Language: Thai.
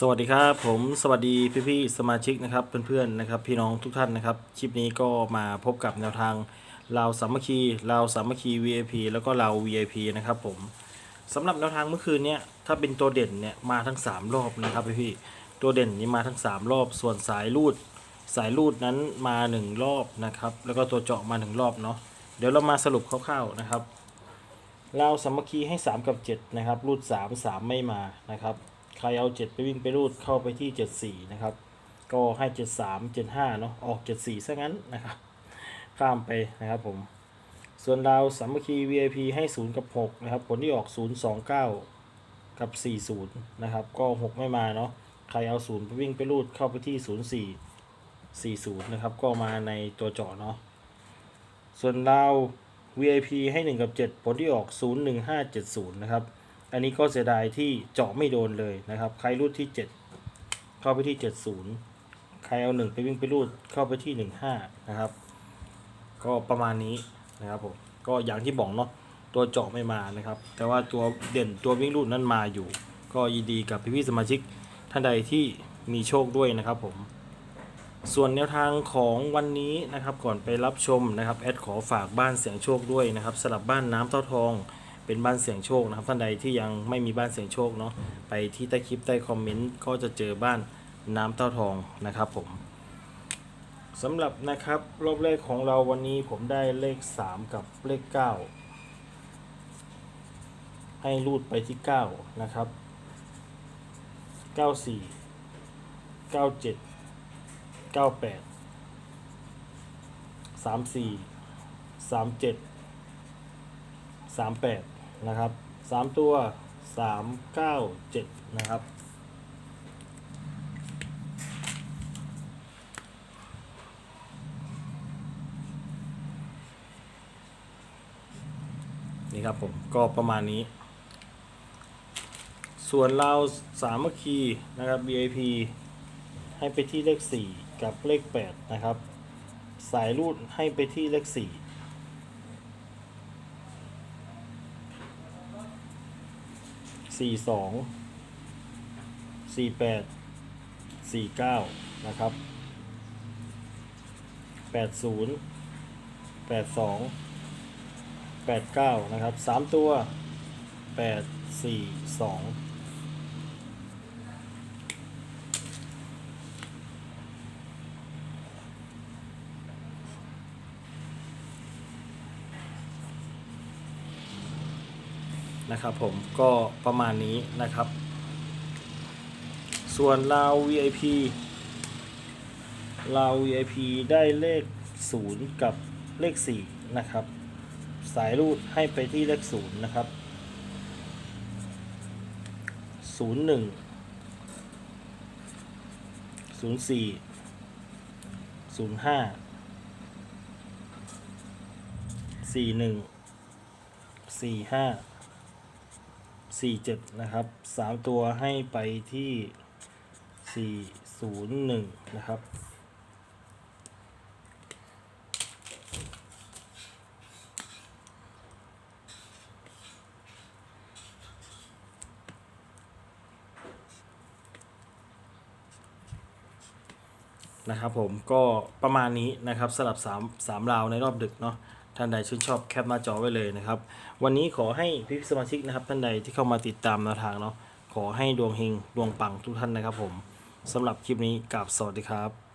สวัสดีครับผมสวัสดีพี่ๆสมาชิกนะครับเพื่อนๆนะครับพี่น้องทุกท่านนะครับคลิปนี้ก็มาพบกับแนวทางลาวสามัคคีลาวสามัคคี VIP แล้วก็ลาว VIP นะครับผมสำหรับแนวทางเมื่อคืนเนี้ยถ้าเป็นตัวเด่นเนี่ยมาทั้ง 3 รอบนะครับพี่ๆตัวเด่นนี่มาทั้ง 3 รอบ ส่วนสายรูด สายรูดนั้นมา 1 รอบนะครับแล้วก็ตัวเจาะมา 1 รอบเนาะเดี๋ยวเรามาสรุปคร่าวๆนะครับลาวสามัคคีให้ 3 กับ 7 นะครับ รูด 3 3 ไม่มานะครับ ใครเอา7ไปวิ่งไปรูดเข้าไปที่74นะครับ ก็ให้73 75เนาะออก74ซะงั้นนะครับ ข้ามไปนะครับผม ส่วนลาวสามัคคี VIP ให้0กับ6นะครับ ผลที่ออก029กับ40นะครับ ก็6ไม่มาเนาะ ใครเอา0ไปวิ่งไปรูดเข้าไปที่04 40นะครับ ก็มาในตัวเจาะเนาะ ส่วนลาว VIP ให้ 1 กับ 7 ผลที่ออก 01570 นะครับ อันนี้ก็เสียดายที่เจาะไม่โดนเลยนะครับ ใครรูดที่ 7 เข้าไปที่ 70 ใครเอา 1 ไปวิ่งไปรูดเข้าไปที่ 15 นะครับ ก็ประมาณนี้นะครับผม ก็อย่างที่บอกเนาะ ตัวเจาะไม่มานะครับ แต่ว่าตัวเด่นตัววิ่งรูดนั้นมาอยู่ ก็ยินดีกับพี่ๆสมาชิกท่านใดที่มีโชคด้วยนะครับผมส่วนแนวทางของวันนี้นะครับก่อนไปรับชมนะครับแอดขอฝากบ้านเสียงโชคด้วยนะครับสลับบ้านน้ำเต้าทอง เป็นบ้านเสี่ยงโชคนะครับ ท่านใดที่ยังไม่มีบ้านเสี่ยงโชคเนาะไปที่ใต้คลิปใต้คอมเมนต์ก็จะเจอบ้านน้ำเต้าทองนะครับผมสำหรับนะครับรอบแรกของเราวันนี้ผมได้เลข 3 กับเลข 9 ให้รูดไปที่ 9 นะครับ 94 97 98 34 37 38 นะครับสามตัวสามเก้าเจ็ดนะครับ นี่ครับผมก็ประมาณนี้ ส่วนเราสามัคคีนะครับ BIP ให้ไปที่เลข 4 กับเลข 8 นะครับ สายรูดให้ไปที่เลข 4 42 48 49นะครับ80 82 89นะครับ3ตัว8 4 2 นะครับผมก็ประมาณนี้นะครับ ส่วนลาว VIP ลาว VIP ได้เลข 0 กับเลข 4 นะครับ สายรูดให้ไปที่เลข 0 นะครับ 01 04 05 41 45 สี่เจ็ดนะครับสามตัวให้ไปที่สี่ศูนย์หนึ่งนะครับนะครับผมก็ประมาณนี้นะครับสลับ3 3ราวในรอบดึกเนาะ ท่านใดชื่นชอบแคปหน้าจอไว้เลยนะครับ วันนี้ขอให้พี่สมาชิกนะครับ ท่านใดที่เข้ามาติดตามแนวทางเนาะขอให้ดวงเฮงดวงปังทุกท่านนะครับผมสำหรับคลิปนี้กราบสวัสดีครับ